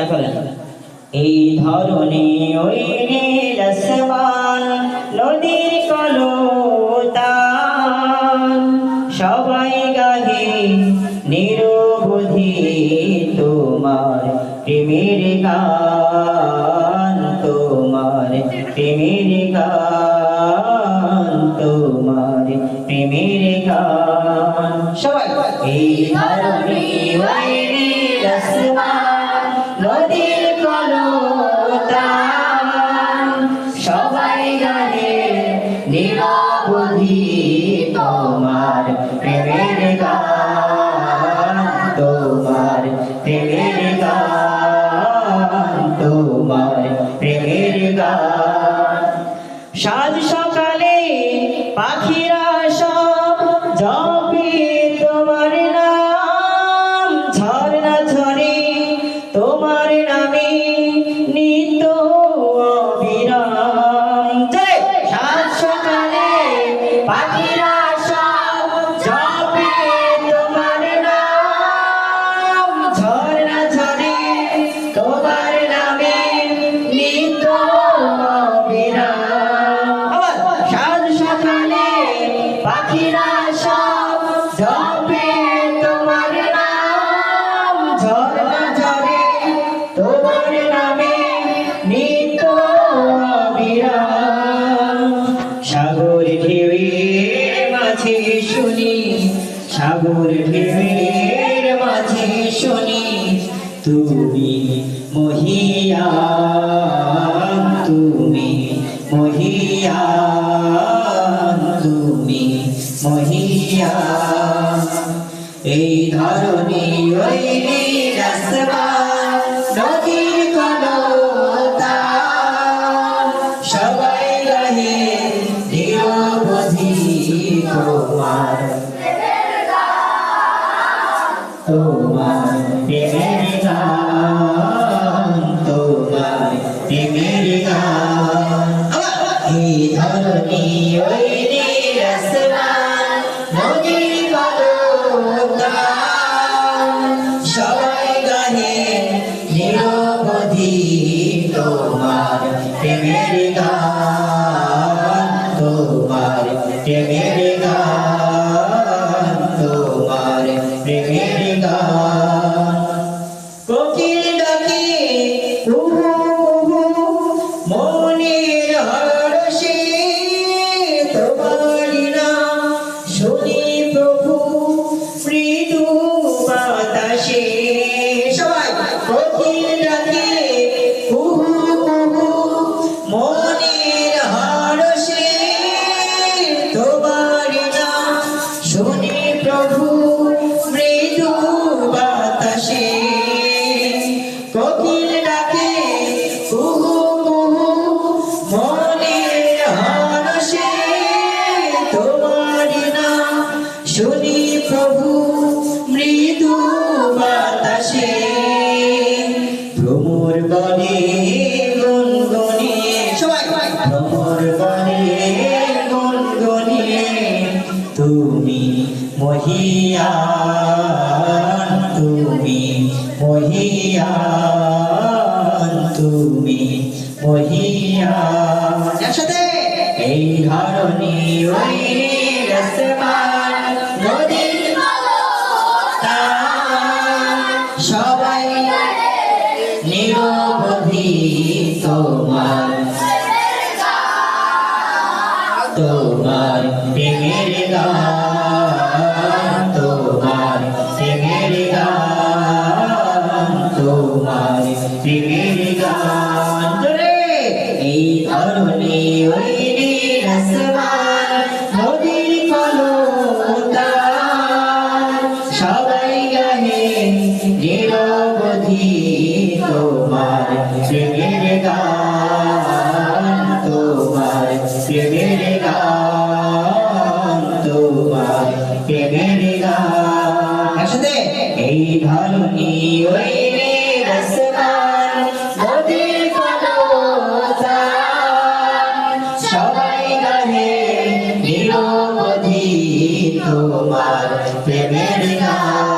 খেয়াল এই ধরনে ওই নীল আসমান, নদীর কলতান সবাই গাহে নিরবধি তোমার প্রেমের গান, তোমার প্রেমের গান, তোমার প্রেমের গান। সবাই, এই ধরনে ওই নীল গানে, নিরবধি তোমার প্রেমের গান, তোমার প্রেমের গান, তোমার প্রেমের গান। সাজ সকালে পাখিরা সব জপে অবিরাম সাগর ঢেউয়ের শুনি তুমি তুমি তুমি মহিয়ান এই ধরনী ওই রাসমান সবাই গাহে নিরবধি তোমার প্রেমের প্রভু মৃদু বাতাসে ভ্রমর বনে গুনগুনে ভ্রমর বনে গুনগুনে তুমি মহিয়ান তুমি মহিয়ান তুমি মহিয়ান একসাথে। এই ধরনী ওই রসমান তোমার তোমার প্রেমের গান তোমার প্রেমের গান তোমার প্রেমের গান। এই ধরনে ওই রসমান একসাথে এই ধরনী ওই রসমান নদীর কলতান সবাই গাহে নিরবধি তোমার প্রেমের গান।